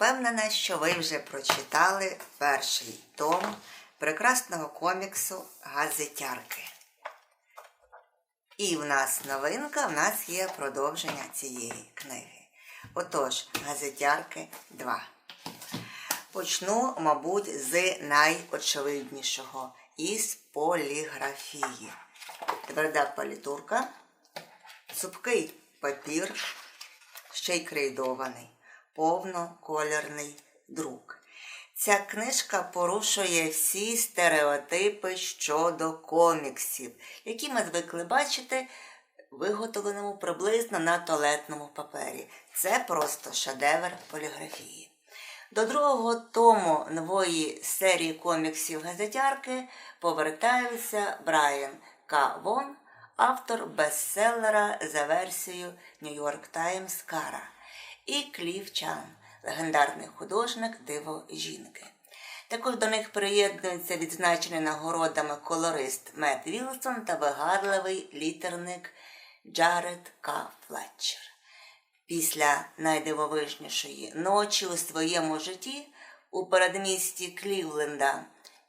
впевнена, що ви вже прочитали перший том прекрасного коміксу Газетярки. І в нас новинка, в нас є продовження цієї книги. Отож, Газетярки 2. Почну, мабуть, з найочевиднішого із поліграфії. Тверда палітурка, цупкий папір, ще й крейдований, повнокольорний друк. Ця книжка порушує всі стереотипи щодо коміксів, які ми звикли бачити виготовленому приблизно на туалетному папері. Це просто шедевр поліграфії. До другого тому нової серії коміксів газетярки повертаються Брайан К. Вон, автор бестселера за версією New York Times Кара, і Клів Чан, легендарний художник Диво жінки. Також до них приєднується відзначений нагородами колорист Мет Вілсон та вигадливий літерник Джаред К. Флетчер. Після найдивовижнішої ночі у своєму житті у передмісті Клівленда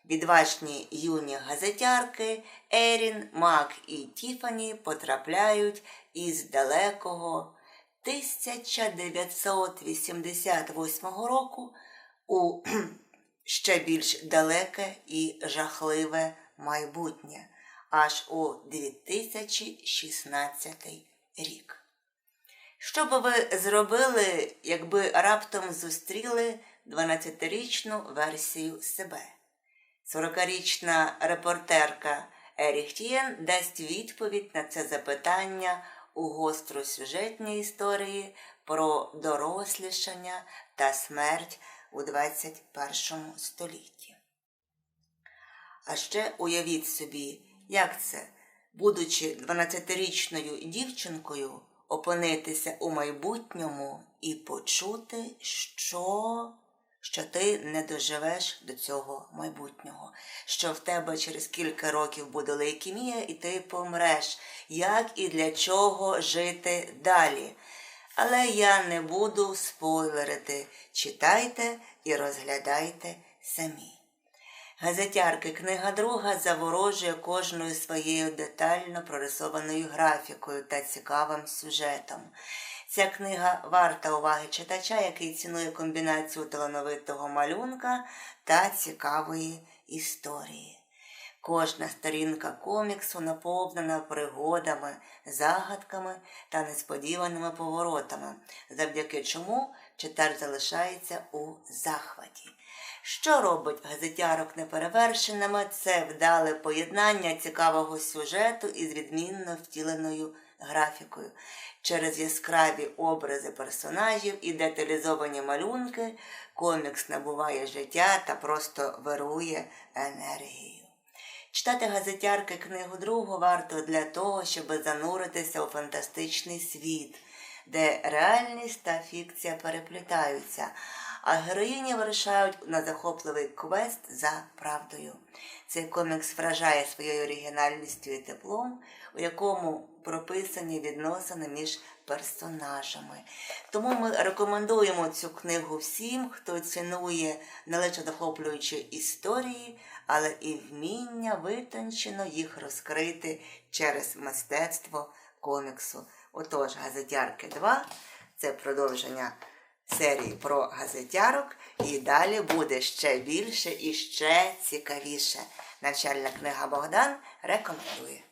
відважні юні газетярки Ерін, Мак і Тіфані потрапляють із далекого 1988 року у ще більш далеке і жахливе майбутнє аж у 2016 рік. Що би ви зробили, якби раптом зустріли 12-річну версію себе? 40-річна репортерка Еріхтієн дасть відповідь на це запитання у гостросюжетній історії про дорослішання та смерть у 21 столітті. А ще уявіть собі, як це, будучи 12-річною дівчинкою, опинитися у майбутньому і почути, що що ти не доживеш до цього майбутнього, що в тебе через кілька років буде лейкемія, і ти помреш, як і для чого жити далі. Але я не буду спойлерити. Читайте і розглядайте самі. Газетярки книга друга заворожує кожною своєю детально прорисованою графікою та цікавим сюжетом. Ця книга варта уваги читача, який цінує комбінацію талановитого малюнка та цікавої історії. Кожна сторінка коміксу наповнена пригодами, загадками та несподіваними поворотами, завдяки чому читач залишається у захваті. Що робить газетярок неперевершеними? Це вдале поєднання цікавого сюжету із відмінно втіленою графікою. Через яскраві образи персонажів і деталізовані малюнки комікс набуває життя та просто вирує енергією. Читати газетярки книгу другу варто для того, щоб зануритися у фантастичний світ, де реальність та фікція переплітаються, а героїні вирішають на захопливий квест за правдою. Цей комікс вражає своєю оригінальністю і теплом, у якому прописані відносини між персонажами. Тому ми рекомендуємо цю книгу всім, хто цінує належно захоплюючі історії, але і вміння витончено їх розкрити через мистецтво коміксу. Отож, газетярки 2 це продовження серії про газетярок, і далі буде ще більше і ще цікавіше. Навчальна книга Богдан рекомендує.